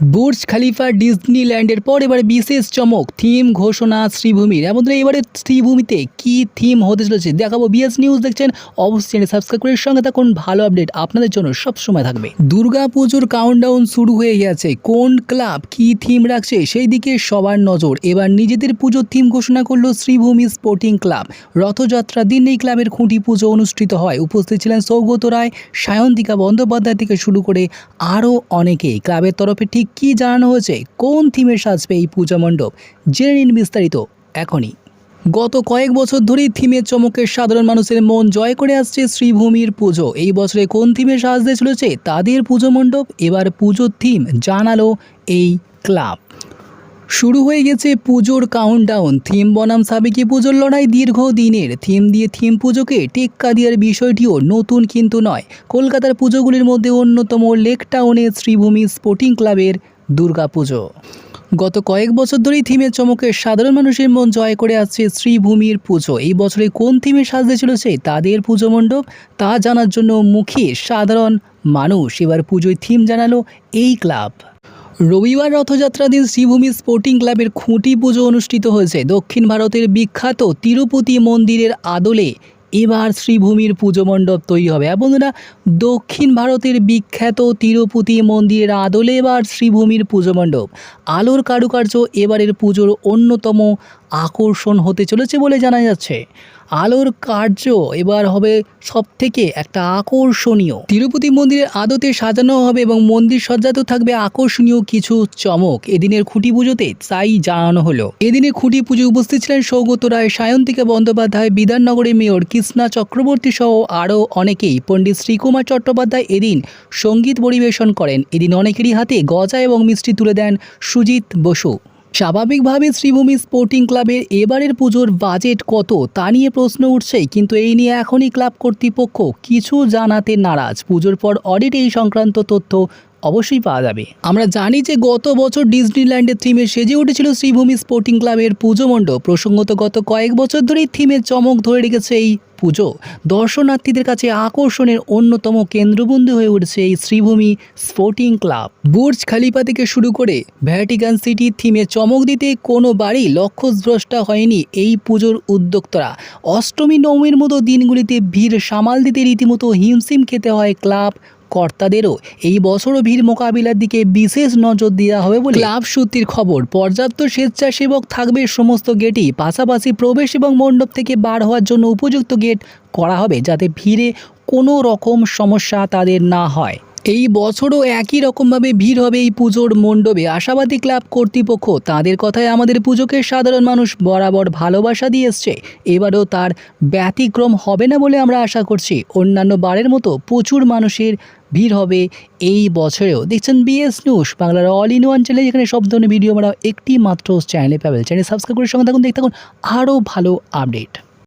Burj খালিফা ডিজনিল্যান্ডের পর এবারে বিশেষ চমক, থিম ঘোষণা শ্রীভূমির। এমন এবারে শ্রীভূমিতে কি থিম হতে চলেছে দেখাবো বিএস নিউজ দেখছেন। অবশ্যই সাবস্ক্রাইব করে সঙ্গে থাকুন। ভালো আপডেট আপনাদের জন্য সব সময় থাকবে। দুর্গা পুজোর কাউন্টডাউন শুরু হয়ে গেছে কোন ক্লাব কি থিম রাখছে সেই দিকে সবার নজর। এবার নিজেদের পুজোর থিম ঘোষণা করল শ্রীভূমি স্পোর্টিং ক্লাব। রথযাত্রার দিন এই ক্লাবের খুঁটি পুজো অনুষ্ঠিত হয়। উপস্থিত ছিলেন সৌগত রায়, সায়ন্তিকা বন্দ্যোপাধ্যায় থেকে শুরু করে আরও অনেকে। ক্লাবের তরফে ঠিক কী জানানো হয়েছে? কোন থিমে সাজবে এই পূজা মণ্ডপ? জেনে নিন বিস্তারিত এখনই। গত কয়েক বছর ধরেই থিমের চমকে সাধারণ মানুষের মন জয় করে আসছে শ্রীভূমির পুজো। এই বছরে কোন থিমে সাজতে চলেছে তাদের পুজো মণ্ডপ? এবার পুজোর থিম জানালো এই ক্লাব। শুরু হয়ে গেছে পুজোর কাউন্টডাউন থিম বনাম সাবেকি পুজোর লড়াই দীর্ঘ দিনের। থিম দিয়ে থিম পুজোকে টেক্কা দেওয়ার বিষয়টিও নতুন কিন্তু নয়। কলকাতার পুজোগুলির মধ্যে অন্যতম লেক টাউনে শ্রীভূমি স্পোর্টিং ক্লাবের দুর্গাপুজো। গত কয়েক বছর ধরেই থিমের চমকে সাধারণ মানুষের মন জয় করে আসছে শ্রীভূমির পুজো। এই বছরে কোন থিমে সাজতে চলেছে তাদের পুজো মণ্ডপ, তা জানার জন্য মুখী সাধারণ মানুষ এবার পুজোয় থিম জানালো এই ক্লাব। রবিবার রথযাত্রা দিন শ্রীভূমি স্পোর্টিং ক্লাবের খুঁটি পুজো অনুষ্ঠিত হয়েছে। দক্ষিণ ভারতের বিখ্যাত তিরুপতি মন্দিরের আদলে এবার শ্রীভূমির পুজো মণ্ডপ তৈরি হবে। বন্ধুরা, দক্ষিণ ভারতের বিখ্যাত তিরুপতি মন্দিরের আদলে এবার শ্রীভূমির পুজো মণ্ডপ। আলোর কারুকার্য এবারের পুজোর অন্যতম আকর্ষণ হতে চলেছে বলে জানা যাচ্ছে। আলোর কার্য এবার হবে সব থেকে একটা আকর্ষণীয়। তিরুপতি মন্দিরের আদতে সাজানো হবে এবং মন্দির সজ্জাতেও থাকবে আকর্ষণীয় কিছু চমক। এদিনের খুঁটি পুজোতে তাই জানানো হলো। এদিনে খুঁটি পুজো উপস্থিত ছিলেন সৌগত রায়, সায়ন্তিকা বন্দ্যোপাধ্যায়, বিধাননগরের মেয়র কৃষ্ণা চক্রবর্তী সহ আরও অনেকেই। পণ্ডিত শ্রীকুমার চট্টোপাধ্যায় এদিন সংগীত পরিবেশন করেন। এদিন অনেকেরই হাতে গজা এবং মিষ্টি তুলে দেন সুজিত বসু। স্বাভাবিকভাবে শ্রীভূমি স্পোর্টিং ক্লাবের এবারের পুজোর বাজেট কত তা নিয়ে প্রশ্ন উঠছে কিন্তু এই নিয়ে এখনই ক্লাব কর্তৃপক্ষ কিছু জানাতে নারাজ। পুজোর পর অডিট এই সংক্রান্ত তথ্য অবশ্যই পাওয়া যাবে। আমরা জানি যে গত বছর ডিজনিল্যান্ডের থিমে সেজে উঠেছিল শ্রীভূমি স্পোর্টিং ক্লাবের পুজো মণ্ডপ। প্রসঙ্গত গত কয়েক বছর ধরেই থিমের চমক ধরে রেখেছে এই পুজো। দর্শনার্থীদের কাছে আকর্ষণের অন্যতম কেন্দ্রবিন্দু হয়ে উঠেছে এই শ্রীভূমি স্পোর্টিং ক্লাব। বুর্জ খালিফা থেকে শুরু করে ভ্যাটিকান সিটি থিমে চমক দিতে কোনো বাড়ি লক্ষ্যভ্রষ্টা হয়নি এই পুজোর উদ্যোক্তারা। অষ্টমী, নবমীর মতো দিনগুলিতে ভিড় সামাল দিতে রীতিমতো হিমশিম খেতে হয় ক্লাব কর্তাদেরও এই বছরও ভিড় মোকাবিলার দিকে বিশেষ নজর দেওয়া হবে বলে ক্লাব সূত্রের খবর, পর্যাপ্ত স্বেচ্ছাসেবক থাকবে সমস্ত গেটই, পাশাপাশি প্রবেশ এবং মণ্ডপ থেকে বার হওয়ার জন্য উপযুক্ত গেট করা হবে যাতে ভিড়ে কোনো রকম সমস্যা তাদের না হয়। এই বছরও একই রকমভাবে ভিড় হবে এই পুজোর মণ্ডপে। আশাবাদী ক্লাব কর্তৃপক্ষ তাদের কথায় আমাদের পুজোকে সাধারণ মানুষ বরাবর ভালোবাসা দিয়ে এসছে। এবারও তার ব্যতিক্রম হবে না বলে আমরা আশা করছি। অন্যান্য বারের মতো প্রচুর মানুষের ভিড় হবে এই বছরেও। দেখছেন বিএস নিউজ, বাংলার অল ইন ওয়ান চ্যানেল এখানে সব ধরনের ভিডিও আমরা একটি মাত্র চ্যানেলে পাবেন। চ্যানেল সাবস্ক্রাইব করে সঙ্গে থাকুন, দেখতে থাকুন আরও ভালো আপডেট।